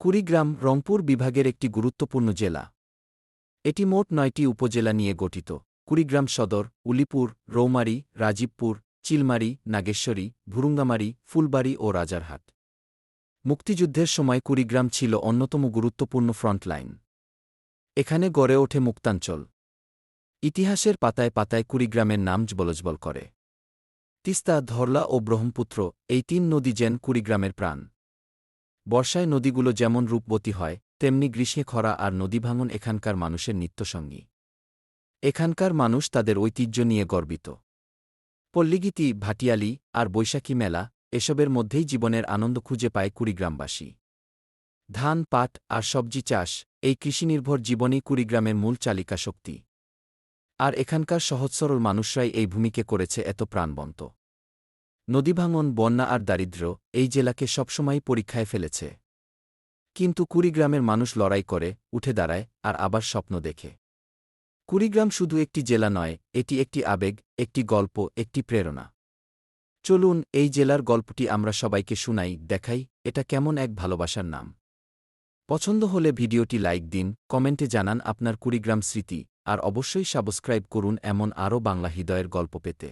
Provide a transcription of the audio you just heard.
কুড়িগ্রাম, রংপুর বিভাগের একটি গুরুত্বপূর্ণ জেলা। এটি মোট নয়টি উপজেলা নিয়ে গঠিত। কুড়িগ্রাম সদর, উলিপুর, রৌমারি, রাজীবপুর, চিলমারি, নাগেশ্বরী, ভুরুঙ্গামারী, ফুলবাড়ি ও রাজারহাট। মুক্তিযুদ্ধের সময় কুড়িগ্রাম ছিল অন্যতম গুরুত্বপূর্ণ ফ্রন্টলাইন। এখানে গড়ে ওঠে মুক্তাঞ্চল। ইতিহাসের পাতায় পাতায় কুড়িগ্রামের নাম জবলজবল করে। তিস্তা, ধরলা ও ব্রহ্মপুত্র, এই তিন নদী যেন কুড়িগ্রামের প্রাণ। বর্ষায় নদীগুলো যেমন রূপবতী হয়, তেমনি গ্রীষ্মে খরা আর নদীভাঙন এখানকার মানুষের নিত্যসঙ্গী। এখানকার মানুষ তাদের ঐতিহ্য নিয়ে গর্বিত। পল্লীগীতি, ভাটিয়ালি আর বৈশাখী মেলা এসবের মধ্যেই জীবনের আনন্দ খুঁজে পায় কুড়িগ্রামবাসী। ধান, পাট আর সবজি চাষ এই কৃষিনির্ভর জীবনই কুড়িগ্রামের মূল চালিকা শক্তি আর এখানকার সহজ-সরল মানুষরাই এই ভূমিকে করেছে এত প্রাণবন্ত। নদীভাঙন, বন্যা আর দারিদ্র্য এই জেলাকে সবসময়ই পরীক্ষায় ফেলেছে। কিন্তু কুড়িগ্রামের মানুষ লড়াই করে, উঠে দাঁড়ায় আর আবার স্বপ্ন দেখে। কুড়িগ্রাম শুধু একটি জেলা নয়, এটি একটি আবেগ, একটি গল্প, একটি প্রেরণা। চলুন এই জেলার গল্পটি আমরা সবাইকে শুনাই, দেখাই, এটা কেমন এক ভালোবাসার নাম। পছন্দ হলে ভিডিওটি লাইক দিন, কমেন্টে জানান আপনার কুড়িগ্রাম স্মৃতি, আর অবশ্যই সাবস্ক্রাইব করুন এমন আরও বাংলা হৃদয়ের গল্প পেতে।